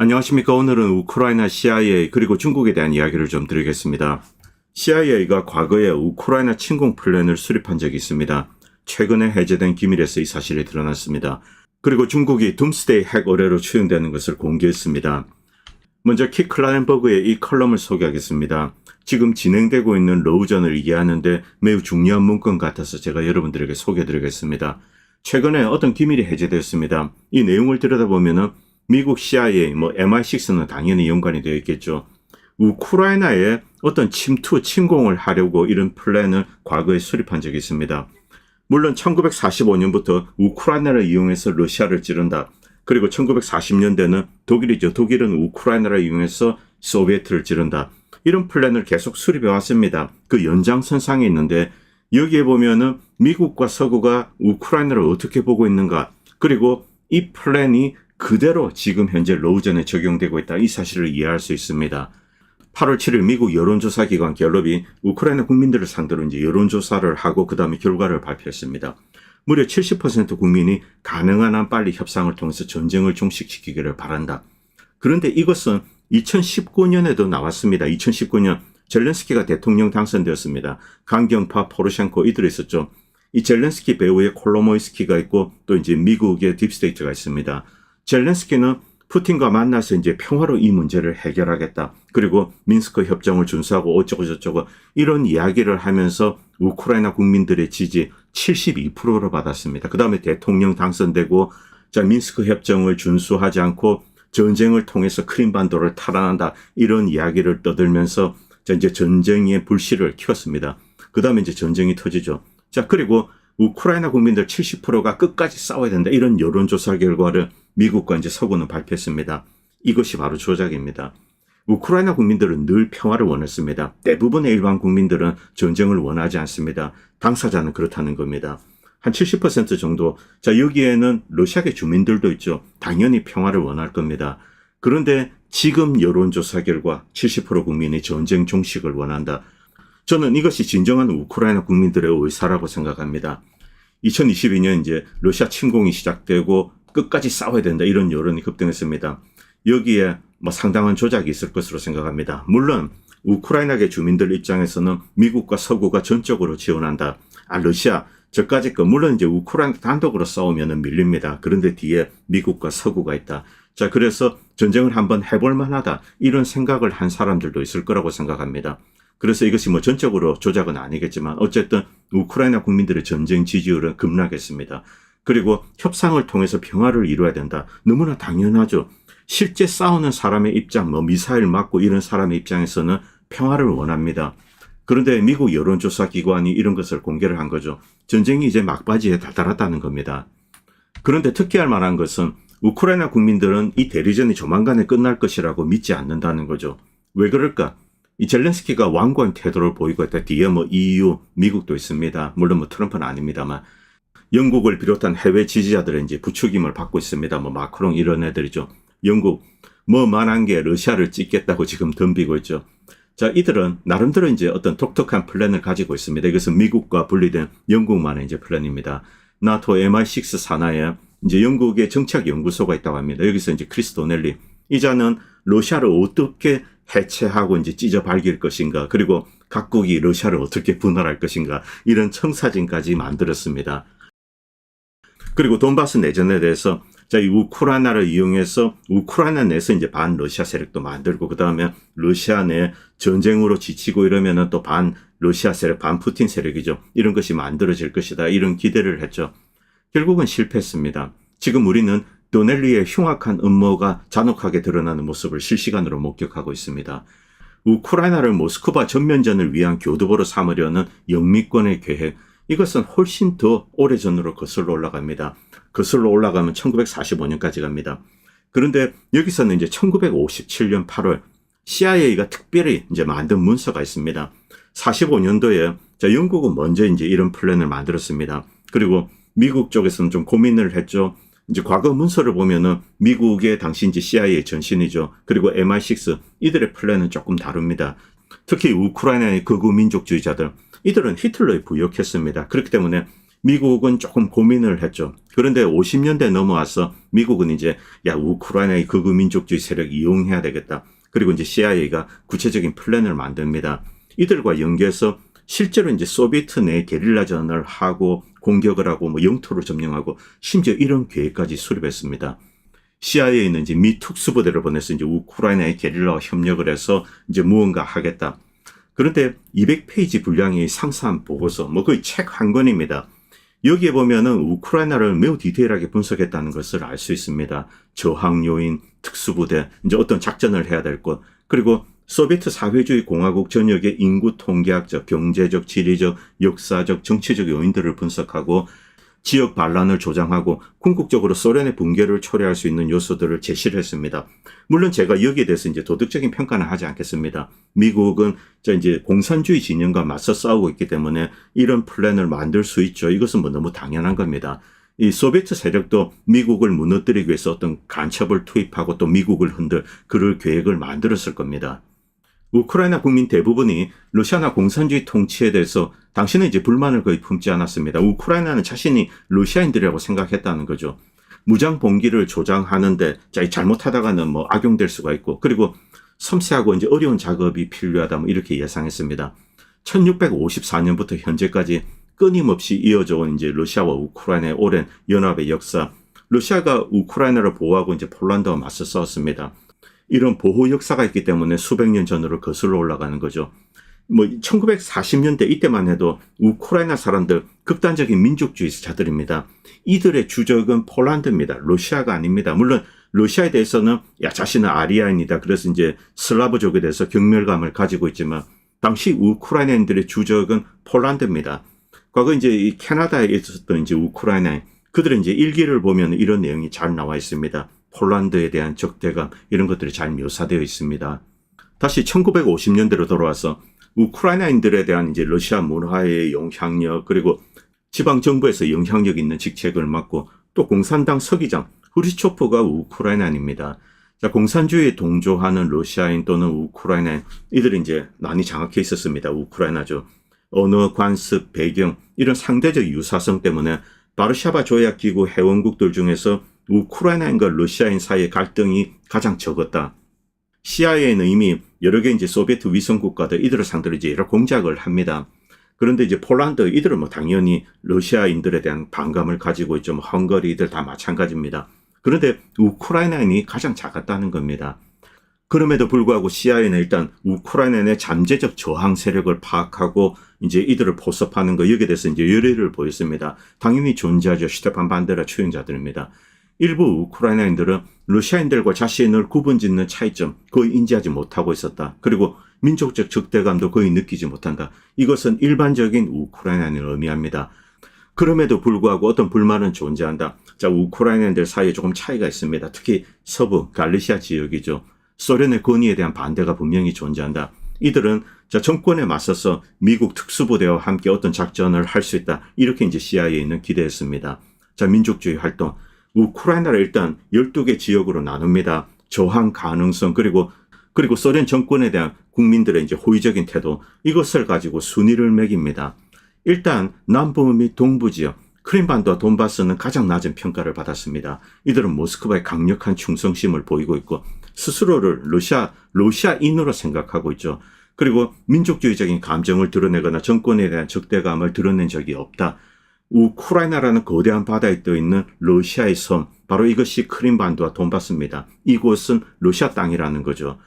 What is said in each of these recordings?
안녕하십니까. 오늘은 우크라이나 CIA 그리고 중국에 대한 이야기를 좀 드리겠습니다. CIA가 과거에 우크라이나 침공 플랜을 수립한 적이 있습니다. 최근에 해제된 기밀에서 이 사실이 드러났습니다. 그리고 중국이 둠스데이 핵 의뢰로 추정되는 것을 공개했습니다. 먼저 키 클라렌버그의 이 컬럼을 소개하겠습니다. 지금 진행되고 있는 로우전을 이해하는데 매우 중요한 문건 같아서 제가 여러분들에게 소개해드리겠습니다. 최근에 어떤 기밀이 해제되었습니다. 이 내용을 들여다보면 미국 CIA, 뭐 MI6는 당연히 연관이 되어 있겠죠. 우크라이나에 어떤 침투, 침공을 하려고 이런 플랜을 과거에 수립한 적이 있습니다. 물론 1945년부터 우크라이나를 이용해서 러시아를 찌른다. 그리고 1940년대는 독일이죠. 독일은 우크라이나를 이용해서 소비에트를 찌른다. 이런 플랜을 계속 수립해 왔습니다. 그 연장선상에 있는데 여기에 보면은 미국과 서구가 우크라이나를 어떻게 보고 있는가 그리고 이 플랜이 그대로 지금 현재 로우전에 적용되고 있다. 이 사실을 이해할 수 있습니다. 8월 7일 미국 여론조사 기관 갤럽이 우크라이나 국민들을 상대로 이제 여론조사를 하고 그 다음에 결과를 발표했습니다. 무려 70% 국민이 가능한 한 빨리 협상을 통해서 전쟁을 종식시키기를 바란다. 그런데 이것은 2019년에도 나왔습니다. 2019년 젤렌스키가 대통령 당선되었습니다. 강경파 포르셴코 이들이 있었죠. 이 젤렌스키 배우의 콜로모이스키가 있고 또 이제 미국의 딥스테이트가 있습니다. 젤렌스키는 푸틴과 만나서 이제 평화로 이 문제를 해결하겠다. 그리고 민스크 협정을 준수하고 어쩌고 저쩌고 이런 이야기를 하면서 우크라이나 국민들의 지지 72%를 받았습니다. 그 다음에 대통령 당선되고 자 민스크 협정을 준수하지 않고 전쟁을 통해서 크림반도를 탈환한다 이런 이야기를 떠들면서 자 이제 전쟁의 불씨를 키웠습니다. 그 다음에 이제 전쟁이 터지죠. 자 그리고 우크라이나 국민들 70%가 끝까지 싸워야 된다 이런 여론조사 결과를 미국과 이제 서구는 발표했습니다. 이것이 바로 조작입니다. 우크라이나 국민들은 늘 평화를 원했습니다. 대부분의 일반 국민들은 전쟁을 원하지 않습니다. 당사자는 그렇다는 겁니다. 한 70% 정도. 자, 여기에는 러시아계 주민들도 있죠. 당연히 평화를 원할 겁니다. 그런데 지금 여론조사 결과 70% 국민이 전쟁 종식을 원한다. 저는 이것이 진정한 우크라이나 국민들의 의사라고 생각합니다. 2022년 이제 러시아 침공이 시작되고 끝까지 싸워야 된다 이런 여론이 급등했습니다. 여기에 뭐 상당한 조작이 있을 것으로 생각합니다. 물론 우크라이나계 주민들 입장에서는 미국과 서구가 전적으로 지원한다. 아 러시아 저까지 거 물론 이제 우크라이나 단독으로 싸우면은 밀립니다. 그런데 뒤에 미국과 서구가 있다. 자 그래서 전쟁을 한번 해볼 만하다 이런 생각을 한 사람들도 있을 거라고 생각합니다. 그래서 이것이 뭐 전적으로 조작은 아니겠지만 어쨌든 우크라이나 국민들의 전쟁 지지율은 급락했습니다. 그리고 협상을 통해서 평화를 이루어야 된다. 너무나 당연하죠. 실제 싸우는 사람의 입장, 뭐 미사일 맞고 이런 사람의 입장에서는 평화를 원합니다. 그런데 미국 여론조사 기관이 이런 것을 공개를 한 거죠. 전쟁이 이제 막바지에 다다랐다는 겁니다. 그런데 특히할 만한 것은 우크라이나 국민들은 이 대리전이 조만간에 끝날 것이라고 믿지 않는다는 거죠. 왜 그럴까? 이 젤렌스키가 완고한 태도를 보이고 있다. 뒤에 뭐 EU, 미국도 있습니다. 물론 뭐 트럼프는 아닙니다만. 영국을 비롯한 해외 지지자들의 이제 부추김을 받고 있습니다. 뭐 마크롱 이런 애들이죠. 영국 뭐 만한 게 러시아를 찍겠다고 지금 덤비고 있죠. 자, 이들은 나름대로 이제 어떤 독특한 플랜을 가지고 있습니다. 이것은 미국과 분리된 영국만의 이제 플랜입니다. 나토 MI6 산하에 이제 영국의 정책 연구소가 있다고 합니다. 여기서 이제 크리스 도넬리 이자는 러시아를 어떻게 해체하고 이제 찢어 밝힐 것인가 그리고 각국이 러시아를 어떻게 분할할 것인가 이런 청사진까지 만들었습니다. 그리고 돈바스 내전에 대해서 자, 이 우크라이나를 이용해서 우크라이나 내에서 이제 반 러시아 세력도 만들고 그다음에 러시아 내 전쟁으로 지치고 이러면은 또 반 러시아 세력, 반 푸틴 세력이죠. 이런 것이 만들어질 것이다. 이런 기대를 했죠. 결국은 실패했습니다. 지금 우리는 도넬리의 흉악한 음모가 잔혹하게 드러나는 모습을 실시간으로 목격하고 있습니다. 우크라이나를 모스크바 전면전을 위한 교두보로 삼으려는 영미권의 계획, 이것은 훨씬 더 오래전으로 거슬러 올라갑니다. 거슬러 올라가면 1945년까지 갑니다. 그런데 여기서는 이제 1957년 8월 CIA가 특별히 이제 만든 문서가 있습니다. 45년도에 자 영국은 먼저 이제 이런 플랜을 만들었습니다. 그리고 미국 쪽에서는 좀 고민을 했죠. 이제 과거 문서를 보면은 미국의 당시 이제 CIA 전신이죠. 그리고 MI6 이들의 플랜은 조금 다릅니다. 특히 우크라이나의 극우 민족주의자들 이들은 히틀러에 부역했습니다. 그렇기 때문에 미국은 조금 고민을 했죠. 그런데 50년대 넘어와서 미국은 이제 야 우크라이나의 극우 민족주의 세력 이용해야 되겠다. 그리고 이제 CIA가 구체적인 플랜을 만듭니다. 이들과 연계해서 실제로 이제 소비에트 내 게릴라전을 하고 공격을 하고 뭐 영토를 점령하고 심지어 이런 계획까지 수립했습니다. CIA는 이제 미 특수부대를 보내서 이제 우크라이나의 게릴라와 협력을 해서 이제 무언가 하겠다. 그런데 200페이지 분량의 상세한 보고서, 뭐 거의 책 한 권입니다. 여기에 보면은 우크라이나를 매우 디테일하게 분석했다는 것을 알 수 있습니다. 저항 요인, 특수부대, 이제 어떤 작전을 해야 될 것, 그리고 소비에트 사회주의 공화국 전역의 인구 통계학적, 경제적, 지리적, 역사적, 정치적 요인들을 분석하고 지역 반란을 조장하고 궁극적으로 소련의 붕괴를 초래할 수 있는 요소들을 제시를 했습니다. 물론 제가 여기에 대해서 이제 도덕적인 평가는 하지 않겠습니다. 미국은 저 이제 공산주의 진영과 맞서 싸우고 있기 때문에 이런 플랜을 만들 수 있죠. 이것은 뭐 너무 당연한 겁니다. 이 소비에트 세력도 미국을 무너뜨리기 위해서 어떤 간첩을 투입하고 또 미국을 흔들 그럴 계획을 만들었을 겁니다. 우크라이나 국민 대부분이 러시아나 공산주의 통치에 대해서 당신은 이제 불만을 거의 품지 않았습니다. 우크라이나는 자신이 러시아인들이라고 생각했다는 거죠. 무장 봉기를 조장하는데 자, 잘못하다가는 뭐 악용될 수가 있고 그리고 섬세하고 이제 어려운 작업이 필요하다 뭐 이렇게 예상했습니다. 1654년부터 현재까지 끊임없이 이어져 온 이제 러시아와 우크라이나의 오랜 연합의 역사. 러시아가 우크라이나를 보호하고 이제 폴란드와 맞서 싸웠습니다. 이런 보호 역사가 있기 때문에 수백 년 전으로 거슬러 올라가는 거죠. 뭐 1940년대 이때만 해도 우크라이나 사람들 극단적인 민족주의자들입니다. 이들의 주적은 폴란드입니다. 러시아가 아닙니다. 물론 러시아에 대해서는 야 자신은 아리아인이다. 그래서 이제 슬라브족에 대해서 경멸감을 가지고 있지만 당시 우크라이나인들의 주적은 폴란드입니다. 과거 이제 이 캐나다에 있었던 이제 우크라이나 그들은 이제 일기를 보면 이런 내용이 잘 나와 있습니다. 폴란드에 대한 적대감 이런 것들이 잘 묘사되어 있습니다. 다시 1950년대로 돌아와서 우크라이나인들에 대한 이제 러시아 문화의 영향력 그리고 지방 정부에서 영향력 있는 직책을 맡고 또 공산당 서기장 후리초프가 우크라이나인입니다. 자, 공산주의에 동조하는 러시아인 또는 우크라이나인 이들이 이제 많이 장악해 있었습니다. 우크라이나죠. 언어, 관습, 배경 이런 상대적 유사성 때문에 바르샤바 조약 기구 회원국들 중에서 우크라이나인과 러시아인 사이의 갈등이 가장 적었다. CIA는 이미 여러 개 이제 소비에트 위성 국가들 이들을 상대로 이제 여러 공작을 합니다. 그런데 이제 폴란드 이들은 뭐 당연히 러시아인들에 대한 반감을 가지고 있죠. 뭐 헝가리 이들 다 마찬가지입니다. 그런데 우크라이나인이 가장 작았다는 겁니다. 그럼에도 불구하고 CIA는 일단 우크라이나의 잠재적 저항 세력을 파악하고 이제 이들을 포섭하는 거 여기에 대해서 이제 열의를 보였습니다. 당연히 존재하죠. 슈테판 반데라 추행자들입니다. 일부 우크라이나인들은 러시아인들과 자신을 구분짓는 차이점 거의 인지하지 못하고 있었다. 그리고 민족적 적대감도 거의 느끼지 못한다. 이것은 일반적인 우크라이나인을 의미합니다. 그럼에도 불구하고 어떤 불만은 존재한다. 자, 우크라이나인들 사이에 조금 차이가 있습니다. 특히 서부 갈리시아 지역이죠. 소련의 권위에 대한 반대가 분명히 존재한다. 이들은 자, 정권에 맞서서 미국 특수부대와 함께 어떤 작전을 할 수 있다. 이렇게 이제 CIA는 기대했습니다. 자, 민족주의 활동. 우크라이나를 일단 12개 지역으로 나눕니다. 저항 가능성 그리고 그리고 소련 정권에 대한 국민들의 이제 호의적인 태도 이것을 가지고 순위를 매깁니다. 일단 남부 및 동부 지역 크림반도와 돈바스는 가장 낮은 평가를 받았습니다. 이들은 모스크바에 강력한 충성심을 보이고 있고 스스로를 러시아 러시아인으로 생각하고 있죠. 그리고 민족주의적인 감정을 드러내거나 정권에 대한 적대감을 드러낸 적이 없다. 우크라이나라는 거대한 바다에 떠 있는 러시아의 섬, 바로 이것이 크림반도와 돈바스입니다. 이곳은 러시아 땅이라는 거죠.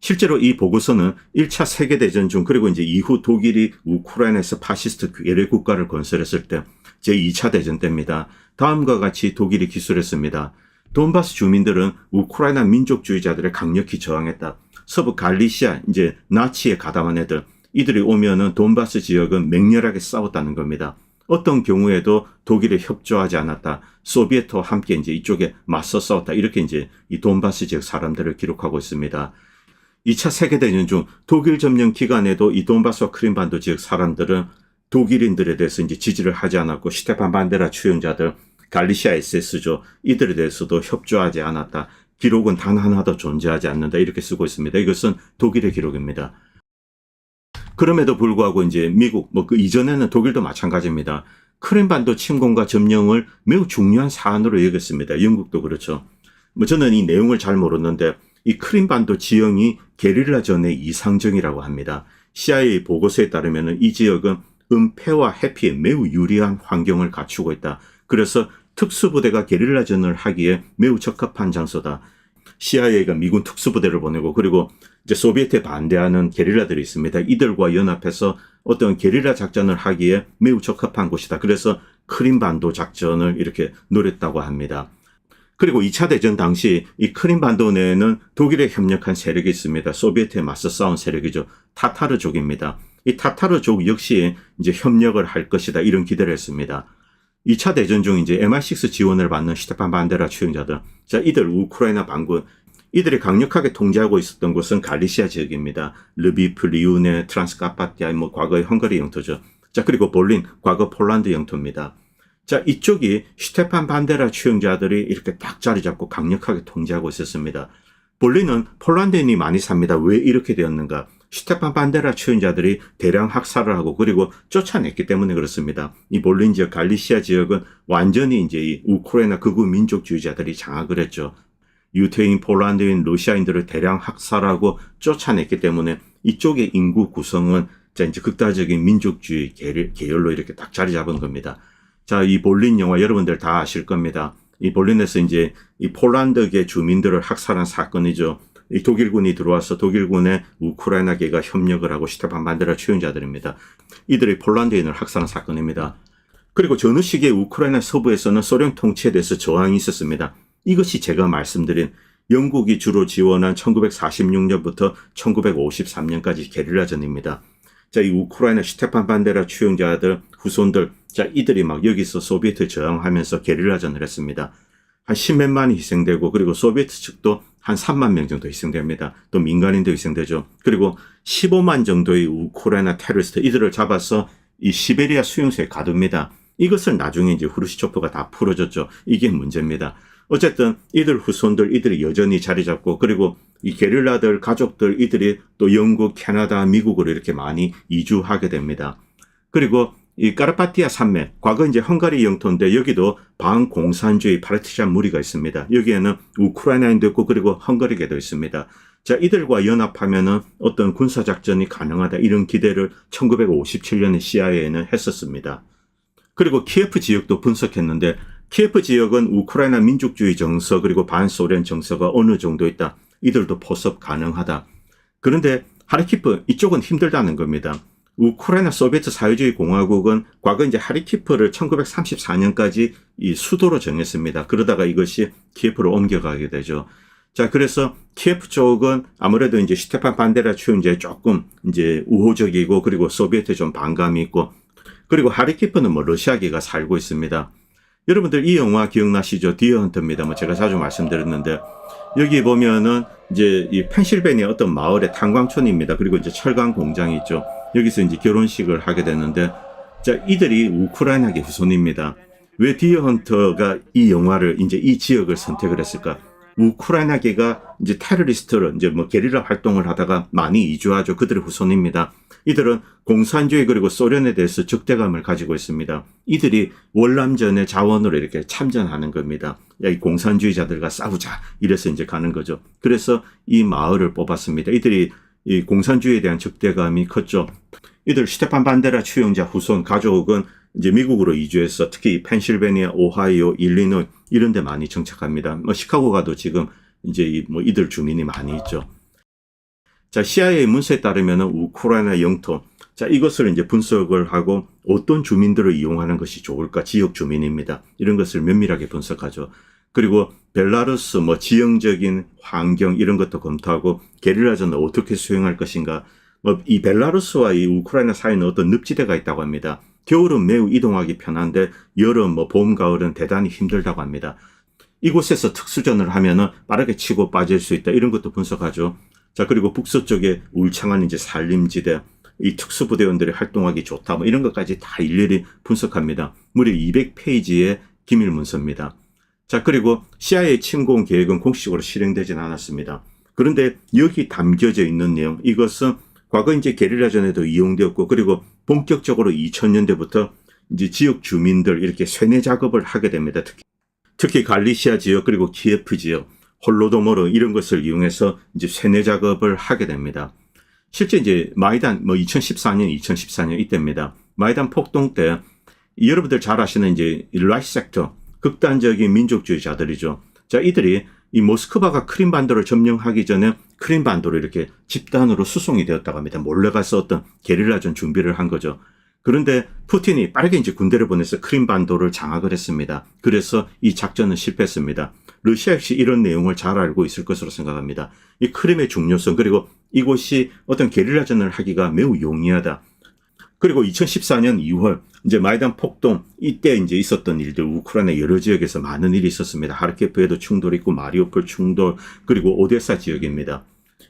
실제로 이 보고서는 1차 세계대전 중 그리고 이제 이후 독일이 우크라이나에서 파시스트 괴뢰 국가를 건설했을 때 제2차 대전 때입니다. 다음과 같이 독일이 기술했습니다. 돈바스 주민들은 우크라이나 민족주의자들을 강력히 저항했다. 서부 갈리시아 이제 나치에 가담한 애들 이들이 오면은 돈바스 지역은 맹렬하게 싸웠다는 겁니다. 어떤 경우에도 독일에 협조하지 않았다. 소비에트와 함께 이제 이쪽에 맞서 싸웠다. 이렇게 이제 이 돈바스 지역 사람들을 기록하고 있습니다. 2차 세계대전 중 독일 점령 기간에도 이 돈바스와 크림반도 지역 사람들은 독일인들에 대해서 이제 지지를 하지 않았고 시테판 반데라 추영자들 갈리시아 SS죠. 이들에 대해서도 협조하지 않았다. 기록은 단 하나도 존재하지 않는다. 이렇게 쓰고 있습니다. 이것은 독일의 기록입니다. 그럼에도 불구하고 이제 미국 뭐 그 이전에는 독일도 마찬가지입니다. 크림반도 침공과 점령을 매우 중요한 사안으로 여겼습니다. 영국도 그렇죠. 뭐 저는 이 내용을 잘 모르는데 이 크림반도 지형이 게릴라 전의 이상정이라고 합니다. CIA 보고서에 따르면 이 지역은 은폐와 해피에 매우 유리한 환경을 갖추고 있다. 그래서 특수부대가 게릴라전을 하기에 매우 적합한 장소다. CIA가 미군 특수부대를 보내고 그리고 이제 소비에트에 반대하는 게릴라들이 있습니다. 이들과 연합해서 어떤 게릴라 작전을 하기에 매우 적합한 곳이다. 그래서 크림반도 작전을 이렇게 노렸다고 합니다. 그리고 2차 대전 당시 이 크림반도 내에는 독일에 협력한 세력이 있습니다. 소비에트에 맞서 싸운 세력이죠. 타타르족입니다. 이 타타르족 역시 이제 협력을 할 것이다. 이런 기대를 했습니다. 2차 대전 중 이제 MI6 지원을 받는 시테판 반데라 추행자들. 자, 이들 우크라이나 반군. 이들이 강력하게 통제하고 있었던 곳은 갈리시아 지역입니다. 르비프, 리우네, 트란스카파티아, 뭐 과거의 헝가리 영토죠. 자, 그리고 볼린, 과거 폴란드 영토입니다. 자, 이쪽이 슈테판 반데라 추행자들이 이렇게 딱 자리 잡고 강력하게 통제하고 있었습니다. 볼린은 폴란드인이 많이 삽니다. 왜 이렇게 되었는가? 슈테판 반데라 추행자들이 대량 학살을 하고 그리고 쫓아냈기 때문에 그렇습니다. 이 볼린 지역, 갈리시아 지역은 완전히 이제 이 우크라이나 극우 민족주의자들이 장악을 했죠. 유태인, 폴란드인, 러시아인들을 대량 학살하고 쫓아냈기 때문에 이쪽의 인구 구성은 자 이제 극단적인 민족주의 계열로 이렇게 딱 자리 잡은 겁니다. 자, 이 볼린 영화 여러분들 다 아실 겁니다. 이 볼린에서 이제 이 폴란드계 주민들을 학살한 사건이죠. 이 독일군이 들어와서 독일군의 우크라이나계가 협력을 하고 시테판 반데라 추행자들입니다. 이들이 폴란드인을 학살한 사건입니다. 그리고 전후 시기에 우크라이나 서부에서는 소련 통치에 대해서 저항이 있었습니다. 이것이 제가 말씀드린 영국이 주로 지원한 1946년부터 1953년까지 게릴라전입니다. 자, 이 우크라이나 슈테판 반데라 추행자들, 후손들, 자, 이들이 막 여기서 소비에트 저항하면서 게릴라전을 했습니다. 한 10몇만이 희생되고, 그리고 소비에트 측도 한 3만 명 정도 희생됩니다. 또 민간인도 희생되죠. 그리고 15만 정도의 우크라이나 테러리스트, 이들을 잡아서 이 시베리아 수용소에 가둡니다. 이것을 나중에 이제 후르시초프가 다 풀어줬죠. 이게 문제입니다. 어쨌든 이들 후손들 이들이 여전히 자리 잡고 그리고 이 게릴라들 가족들 이들이 또 영국, 캐나다, 미국으로 이렇게 많이 이주하게 됩니다. 그리고 이 까르파티아 산맥, 과거 이제 헝가리 영토인데 여기도 반공산주의 파르티잔 무리가 있습니다. 여기에는 우크라이나인도 있고 그리고 헝가리계도 있습니다. 자, 이들과 연합하면은 어떤 군사작전이 가능하다 이런 기대를 1957년에 CIA는 했었습니다. 그리고 키예프 지역도 분석했는데 키예프 지역은 우크라이나 민족주의 정서 그리고 반소련 정서가 어느 정도 있다. 이들도 포섭 가능하다. 그런데 하리키프 이쪽은 힘들다는 겁니다. 우크라이나 소비에트 사회주의 공화국은 과거 이제 하리키프를 1934년까지 이 수도로 정했습니다. 그러다가 이것이 키예프로 옮겨가게 되죠. 자, 그래서 키예프 쪽은 아무래도 이제 슈테판 반데라 추행제 조금 이제 우호적이고 그리고 소비에트에 좀 반감이 있고 그리고 하리키프는 뭐 러시아계가 살고 있습니다. 여러분들 이 영화 기억나시죠? 디어 헌터입니다. 뭐 제가 자주 말씀드렸는데 여기 보면은 이제 이 펜실베니아 어떤 마을의 탄광촌입니다. 그리고 이제 철강 공장이 있죠. 여기서 이제 결혼식을 하게 됐는데 자 이들이 우크라이나계 후손입니다. 왜 디어 헌터가 이 영화를 이제 이 지역을 선택을 했을까? 우크라이나계가 이제 테러리스트로 이제 뭐 게릴라 활동을 하다가 많이 이주하죠. 그들의 후손입니다. 이들은 공산주의 그리고 소련에 대해서 적대감을 가지고 있습니다. 이들이 월남전의 자원으로 이렇게 참전하는 겁니다. 야, 이 공산주의자들과 싸우자. 이래서 이제 가는 거죠. 그래서 이 마을을 뽑았습니다. 이들이 이 공산주의에 대한 적대감이 컸죠. 이들 스테판 반데라 추용자 후손 가족은 이제 미국으로 이주해서 특히 펜실베니아, 오하이오, 일리노이 이런 데 많이 정착합니다. 뭐 시카고 가도 지금 이제 뭐 이들 주민이 많이 있죠. 자, CIA 문서에 따르면은 우크라이나 영토 자, 이것을 이제 분석을 하고 어떤 주민들을 이용하는 것이 좋을까? 지역 주민입니다. 이런 것을 면밀하게 분석하죠. 그리고 벨라루스 뭐 지형적인 환경 이런 것도 검토하고 게릴라전을 어떻게 수행할 것인가? 뭐이 벨라루스와 이 우크라이나 사이는 어떤 늪지대가 있다고 합니다. 겨울은 매우 이동하기 편한데 여름 뭐 봄, 가을은 대단히 힘들다고 합니다. 이곳에서 특수전을 하면은 빠르게 치고 빠질 수 있다. 이런 것도 분석하죠. 자, 그리고 북서쪽에 울창한 이제 산림지대, 이 특수부대원들이 활동하기 좋다. 뭐 이런 것까지 다 일일이 분석합니다. 무려 200페이지의 기밀 문서입니다. 자, 그리고 CIA 침공 계획은 공식으로 실행되진 않았습니다. 그런데 여기 담겨져 있는 내용, 이것은 과거 이제 게릴라전에도 이용되었고, 그리고 본격적으로 2000년대부터 이제 지역 주민들 이렇게 쇠뇌 작업을 하게 됩니다. 특히 특히 갈리시아 지역 그리고 키예프 지역, 홀로도모르 이런 것을 이용해서 이제 쇠뇌 작업을 하게 됩니다. 실제 이제 마이단 뭐 2014년, 2014년 이때입니다. 마이단 폭동 때 여러분들 잘 아시는 이제 이 라이트 섹터 극단적인 민족주의자들이죠. 자, 이들이 이 모스크바가 크림반도를 점령하기 전에 크림반도로 이렇게 집단으로 수송이 되었다고 합니다. 몰래 가서 어떤 게릴라전 준비를 한 거죠. 그런데 푸틴이 빠르게 이제 군대를 보내서 크림반도를 장악을 했습니다. 그래서 이 작전은 실패했습니다. 러시아 역시 이런 내용을 잘 알고 있을 것으로 생각합니다. 이 크림의 중요성 그리고 이곳이 어떤 게릴라전을 하기가 매우 용이하다. 그리고 2014년 2월 이제 마이단 폭동 이때 이제 있었던 일들 우크라이나 여러 지역에서 많은 일이 있었습니다. 하르케프에도 충돌 있고 마리오폴 충돌 그리고 오데사 지역입니다.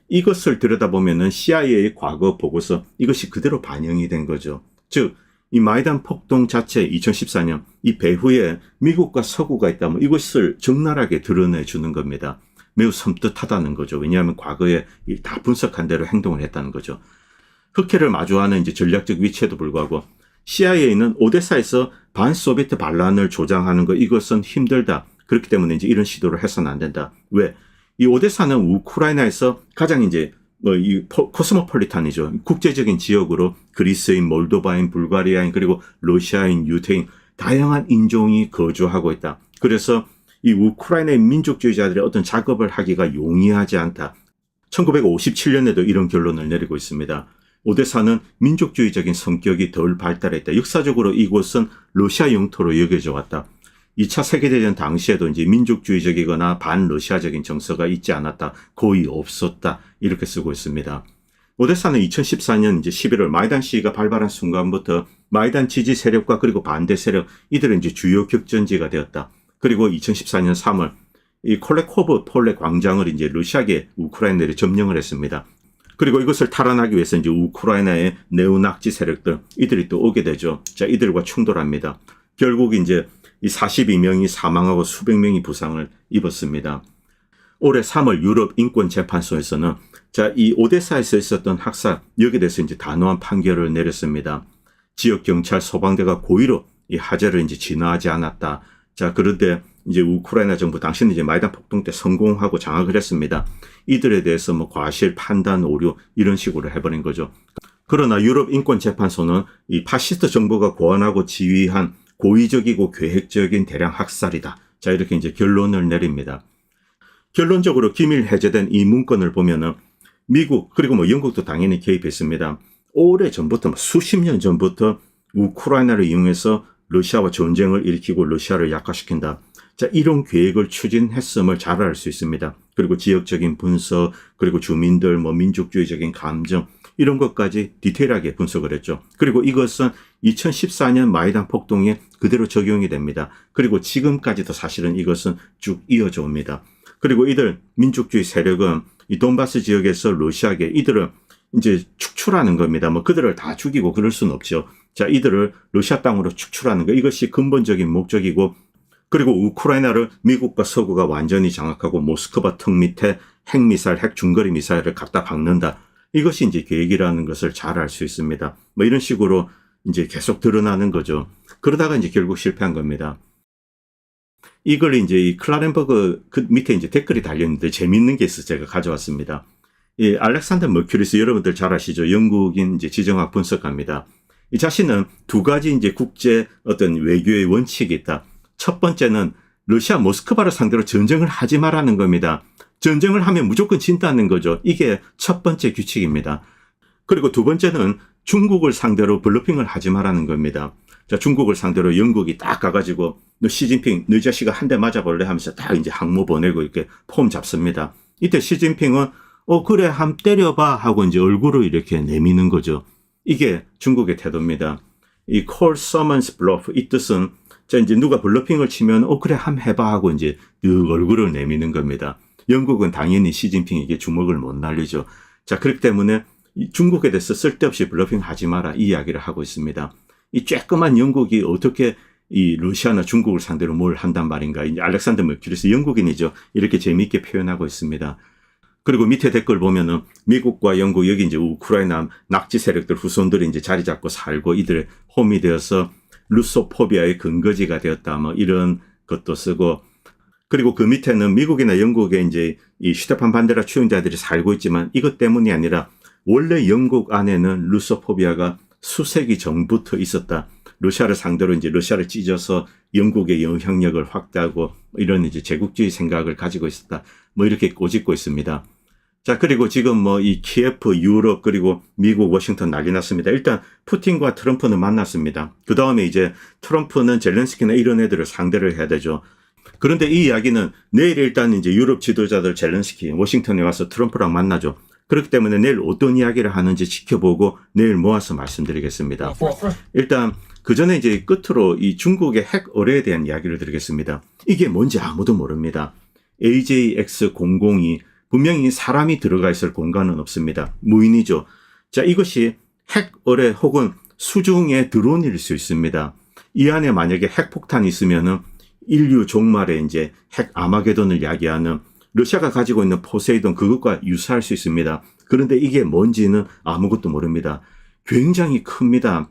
이것을 들여다보면은 CIA의 과거 보고서 이것이 그대로 반영이 된 거죠. 즉, 이 마이단 폭동 자체 2014년 이 배후에 미국과 서구가 있다면 이것을 적나라하게 드러내 주는 겁니다. 매우 섬뜩하다는 거죠. 왜냐하면 과거에 이다 분석한 대로 행동을 했다는 거죠. 흑해를 마주하는 이제 전략적 위치에도 불구하고 CIA는 오데사에서 반소비에트 반란을 조장하는 것 이것은 힘들다. 그렇기 때문에 이제 이런 시도를 해서는 안 된다. 왜? 이 오데사는 우크라이나에서 가장 이제 뭐이 코스모폴리탄이죠. 국제적인 지역으로 그리스인, 몰도바인, 불가리아인 그리고 러시아인, 유태인 다양한 인종이 거주하고 있다. 그래서 이 우크라이나의 민족주의자들의 어떤 작업을 하기가 용이하지 않다. 1957년에도 이런 결론을 내리고 있습니다. 오데사는 민족주의적인 성격이 덜 발달했다. 역사적으로 이곳은 러시아 영토로 여겨져 왔다. 2차 세계대전 당시에도 이제 민족주의적이거나 반러시아적인 정서가 있지 않았다. 거의 없었다. 이렇게 쓰고 있습니다. 오데사는 2014년 이제 11월 마이단 시위가 발발한 순간부터 마이단 지지 세력과 그리고 반대 세력 이들은 이제 주요 격전지가 되었다. 그리고 2014년 3월 이 콜레코브 폴레 광장을 이제 러시아계 우크라이나들이 점령을 했습니다. 그리고 이것을 탈환하기 위해서 이제 우크라이나의 네오낙지 세력들 이들이 또 오게 되죠. 자, 이들과 충돌합니다. 결국 이제 이 42명이 사망하고 수백 명이 부상을 입었습니다. 올해 3월 유럽 인권 재판소에서는 자, 이 오데사에서 있었던 학살 여기에 대해서 이제 단호한 판결을 내렸습니다. 지역 경찰 소방대가 고의로 이 하재를 이제 진화하지 않았다. 자, 그런데 이제 우크라이나 정부 당시는 이제 마이단 폭동 때 성공하고 장악을 했습니다. 이들에 대해서 뭐 과실 판단 오류 이런 식으로 해버린 거죠. 그러나 유럽 인권 재판소는 이 파시스트 정부가 고안하고 지휘한 고의적이고 계획적인 대량 학살이다. 자, 이렇게 이제 결론을 내립니다. 결론적으로 기밀 해제된 이 문건을 보면은 미국 그리고 뭐 영국도 당연히 개입했습니다. 오래 전부터 뭐 수십 년 전부터 우크라이나를 이용해서 러시아와 전쟁을 일으키고 러시아를 약화시킨다. 자, 이런 계획을 추진했음을 잘 알 수 있습니다. 그리고 지역적인 분석, 그리고 주민들, 뭐 민족주의적인 감정, 이런 것까지 디테일하게 분석을 했죠. 그리고 이것은 2014년 마이단 폭동에 그대로 적용이 됩니다. 그리고 지금까지도 사실은 이것은 쭉 이어져 옵니다. 그리고 이들 민족주의 세력은 이 돈바스 지역에서 러시아계 이들을 이제 축출하는 겁니다. 뭐 그들을 다 죽이고 그럴 수는 없죠. 자, 이들을 러시아 땅으로 축출하는 거 이것이 근본적인 목적이고 그리고 우크라이나를 미국과 서구가 완전히 장악하고 모스크바 턱 밑에 핵미사일, 핵중거리 미사일을 갖다 박는다. 이것이 이제 계획이라는 것을 잘 알 수 있습니다. 뭐 이런 식으로 이제 계속 드러나는 거죠. 그러다가 이제 결국 실패한 겁니다. 이걸 이제 이 클라렌버그 그 밑에 이제 댓글이 달렸는데 재밌는 게 있어서 제가 가져왔습니다. 이 알렉산더 머큐리스 여러분들 잘 아시죠? 영국인 이제 지정학 분석가입니다. 이 자신은 두 가지 이제 국제 어떤 외교의 원칙이 있다. 첫 번째는 러시아 모스크바를 상대로 전쟁을 하지 말라는 겁니다. 전쟁을 하면 무조건 진다는 거죠. 이게 첫 번째 규칙입니다. 그리고 두 번째는 중국을 상대로 블러핑을 하지 말라는 겁니다. 자, 중국을 상대로 영국이 딱 가가지고 너 시진핑 너 자식아 한 대 맞아볼래 하면서 딱 이제 항모 보내고 이렇게 폼 잡습니다. 이때 시진핑은 어 그래 함 때려봐 하고 이제 얼굴을 이렇게 내미는 거죠. 이게 중국의 태도입니다. 이 call summons bluff 이 뜻은 자 이제 누가 블러핑을 치면 어 그래 함 해봐 하고 이제 늘 얼굴을 내미는 겁니다. 영국은 당연히 시진핑에게 주먹을 못 날리죠. 자 그렇기 때문에 이 중국에 대해서 쓸데없이 블러핑 하지 마라 이 이야기를 하고 있습니다. 이 쬐끄만 영국이 어떻게 이 러시아나 중국을 상대로 뭘 한단 말인가. 이제 알렉산더 머큐리스 영국인이죠. 이렇게 재미있게 표현하고 있습니다. 그리고 밑에 댓글 보면은 미국과 영국 여기 이제 우크라이나 낙지 세력들 후손들이 이제 자리 잡고 살고 이들의 홈이 되어서 루소포비아의 근거지가 되었다. 뭐 이런 것도 쓰고 그리고 그 밑에는 미국이나 영국에 이제 이 슈테판 반데라 추종자들이 살고 있지만 이것 때문이 아니라 원래 영국 안에는 루소포비아가 수세기 전부터 있었다. 러시아를 상대로 이제 러시아를 찢어서 영국의 영향력을 확대하고 이런 이제 제국주의 생각을 가지고 있었다. 뭐 이렇게 꼬집고 있습니다. 자, 그리고 지금 뭐 이 키예프, 유럽, 그리고 미국, 워싱턴 난리 났습니다. 일단 푸틴과 트럼프는 만났습니다. 그 다음에 이제 트럼프는 젤렌스키나 이런 애들을 상대를 해야 되죠. 그런데 이 이야기는 내일 일단 이제 유럽 지도자들 젤렌스키, 워싱턴에 와서 트럼프랑 만나죠. 그렇기 때문에 내일 어떤 이야기를 하는지 지켜보고 내일 모아서 말씀드리겠습니다. 일단 그 전에 이제 끝으로 이 중국의 핵 어뢰에 대한 이야기를 드리겠습니다. 이게 뭔지 아무도 모릅니다. AJX002 분명히 사람이 들어가 있을 공간은 없습니다. 무인이죠. 자, 이것이 핵 어뢰 혹은 수중의 드론일 수 있습니다. 이 안에 만약에 핵폭탄이 있으면은 인류 종말에 이제 핵 아마게돈을 야기하는 러시아가 가지고 있는 포세이돈 그것과 유사할 수 있습니다. 그런데 이게 뭔지는 아무것도 모릅니다. 굉장히 큽니다.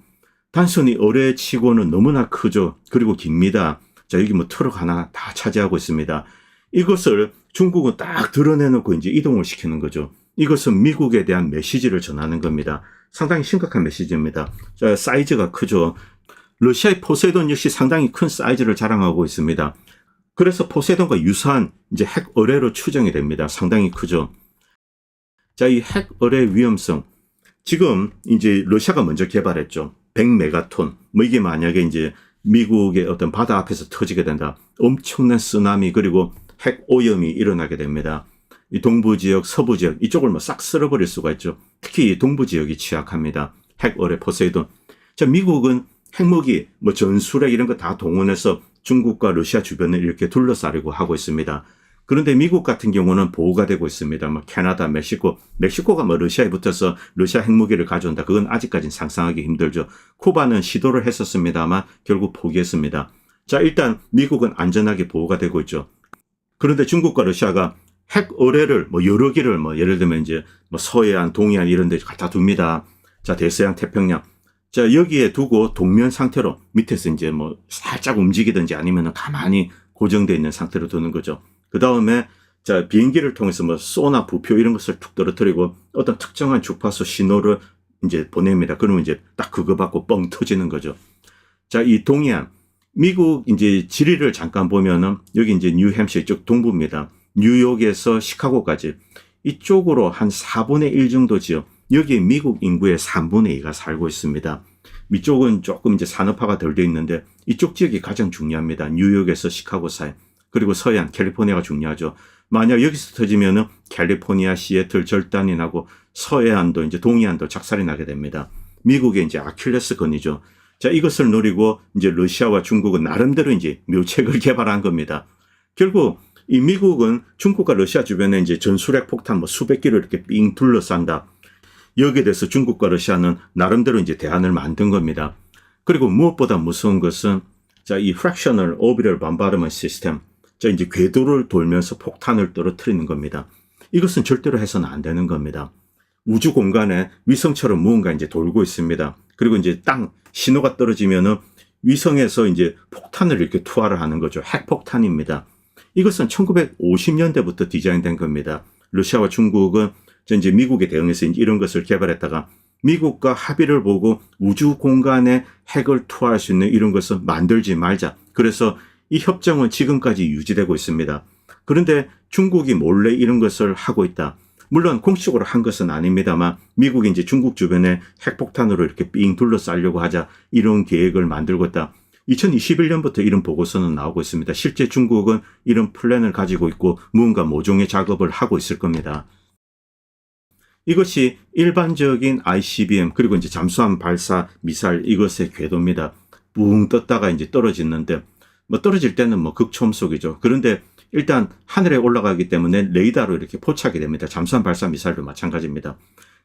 단순히 어뢰 치고는 너무나 크죠. 그리고 깁니다. 자, 여기 뭐 트럭 하나 다 차지하고 있습니다. 이것을 중국은 딱 드러내놓고 이제 이동을 시키는 거죠. 이것은 미국에 대한 메시지를 전하는 겁니다. 상당히 심각한 메시지입니다. 자, 사이즈가 크죠. 러시아의 포세이돈 역시 상당히 큰 사이즈를 자랑하고 있습니다. 그래서 포세이돈과 유사한 이제 핵 어뢰로 추정이 됩니다. 상당히 크죠. 자, 이 핵 어뢰 위험성. 지금 이제 러시아가 먼저 개발했죠. 100메가톤. 뭐 이게 만약에 이제 미국의 어떤 바다 앞에서 터지게 된다. 엄청난 쓰나미 그리고 핵 오염이 일어나게 됩니다. 이 동부 지역, 서부 지역 이쪽을 뭐 싹 쓸어버릴 수가 있죠. 특히 이 동부 지역이 취약합니다. 핵 어뢰 포세이돈. 자, 미국은 핵무기, 뭐 전술핵 이런 거 다 동원해서 중국과 러시아 주변을 이렇게 둘러싸려고 하고 있습니다. 그런데 미국 같은 경우는 보호가 되고 있습니다. 뭐 캐나다, 멕시코, 멕시코가 뭐 러시아에 붙어서 러시아 핵무기를 가져온다. 그건 아직까지는 상상하기 힘들죠. 쿠바는 시도를 했었습니다만 결국 포기했습니다. 자, 일단 미국은 안전하게 보호가 되고 있죠. 그런데 중국과 러시아가 핵 어뢰를 뭐 여러 개를 뭐 예를 들면 이제 뭐 서해안, 동해안 이런 데 갖다 둡니다. 자, 대서양, 태평양. 자, 여기에 두고 동면 상태로 밑에서 이제 뭐 살짝 움직이든지 아니면 가만히 고정되어 있는 상태로 두는 거죠. 그 다음에 자, 비행기를 통해서 뭐 쏘나 부표 이런 것을 툭 떨어뜨리고 어떤 특정한 주파수 신호를 이제 보냅니다. 그러면 이제 딱 그거 받고 뻥 터지는 거죠. 자, 이 동해안. 미국 이제 지리를 잠깐 보면은 여기 이제 뉴햄셔 이쪽 동부입니다. 뉴욕에서 시카고까지 이쪽으로 한 4분의 1 정도 지역. 여기 미국 인구의 3분의 2가 살고 있습니다. 이쪽은 조금 이제 산업화가 덜 돼 있는데 이쪽 지역이 가장 중요합니다. 뉴욕에서 시카고 사이. 그리고 서해안, 캘리포니아가 중요하죠. 만약 여기서 터지면은 캘리포니아, 시애틀 절단이 나고 서해안도 이제 동해안도 작살이 나게 됩니다. 미국의 이제 아킬레스 건이죠. 자, 이것을 노리고 이제 러시아와 중국은 나름대로 이제 묘책을 개발한 겁니다. 결국 이 미국은 중국과 러시아 주변에 이제 전술핵 폭탄 뭐 수백 기를 이렇게 삥 둘러싼다. 여기에 대해서 중국과 러시아는 나름대로 이제 대안을 만든 겁니다. 그리고 무엇보다 무서운 것은 자, 이 fractional orbital bombardment system. 자, 이제 궤도를 돌면서 폭탄을 떨어뜨리는 겁니다. 이것은 절대로 해서는 안 되는 겁니다. 우주 공간에 위성처럼 무언가 이제 돌고 있습니다. 그리고 이제 땅 신호가 떨어지면은 위성에서 이제 폭탄을 이렇게 투하를 하는 거죠. 핵폭탄입니다. 이것은 1950년대부터 디자인된 겁니다. 러시아와 중국은 이제 미국에 대응해서 이런 것을 개발했다가 미국과 합의를 보고 우주 공간에 핵을 투하할 수 있는 이런 것을 만들지 말자. 그래서 이 협정은 지금까지 유지되고 있습니다. 그런데 중국이 몰래 이런 것을 하고 있다. 물론 공식적으로 한 것은 아닙니다만 미국이 이제 중국 주변에 핵폭탄으로 이렇게 삥 둘러싸려고 하자 이런 계획을 만들고 있다. 2021년부터 이런 보고서는 나오고 있습니다. 실제 중국은 이런 플랜을 가지고 있고 무언가 모종의 작업을 하고 있을 겁니다. 이것이 일반적인 ICBM 그리고 이제 잠수함 발사 미사일 이것의 궤도입니다. 붕 떴다가 이제 떨어지는데 뭐 떨어질 때는 뭐 극초음속이죠. 그런데 일단 하늘에 올라가기 때문에 레이더로 이렇게 포착이 됩니다. 잠수함 발사 미사일도 마찬가지입니다.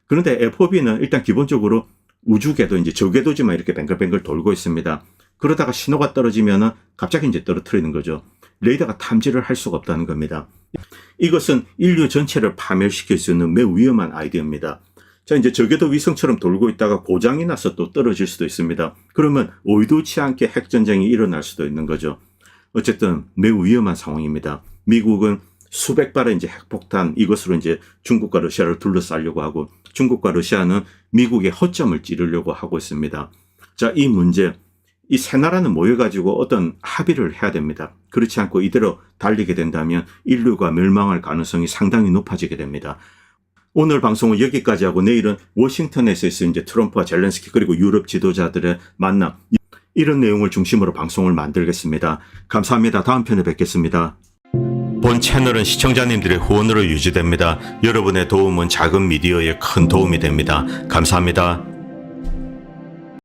그런데 FOB는 일단 기본적으로 우주궤도 이제 저궤도지만 이렇게 뱅글뱅글 돌고 있습니다. 그러다가 신호가 떨어지면은 갑자기 이제 떨어뜨리는 거죠. 레이더가 탐지를 할 수가 없다는 겁니다. 이것은 인류 전체를 파멸시킬 수 있는 매우 위험한 아이디어입니다. 자, 이제 저게도 위성처럼 돌고 있다가 고장이 나서 또 떨어질 수도 있습니다. 그러면 의도치 않게 핵전쟁이 일어날 수도 있는 거죠. 어쨌든 매우 위험한 상황입니다. 미국은 수백 발의 이제 핵폭탄 이것으로 이제 중국과 러시아를 둘러싸려고 하고 중국과 러시아는 미국의 허점을 찌르려고 하고 있습니다. 자, 이 문제 이 세 나라는 모여가지고 어떤 합의를 해야 됩니다. 그렇지 않고 이대로 달리게 된다면 인류가 멸망할 가능성이 상당히 높아지게 됩니다. 오늘 방송은 여기까지 하고 내일은 워싱턴에서 있을 이제 트럼프와 젤렌스키 그리고 유럽 지도자들의 만남 이런 내용을 중심으로 방송을 만들겠습니다. 감사합니다. 다음 편에 뵙겠습니다. 본 채널은 시청자님들의 후원으로 유지됩니다. 여러분의 도움은 작은 미디어에 큰 도움이 됩니다. 감사합니다.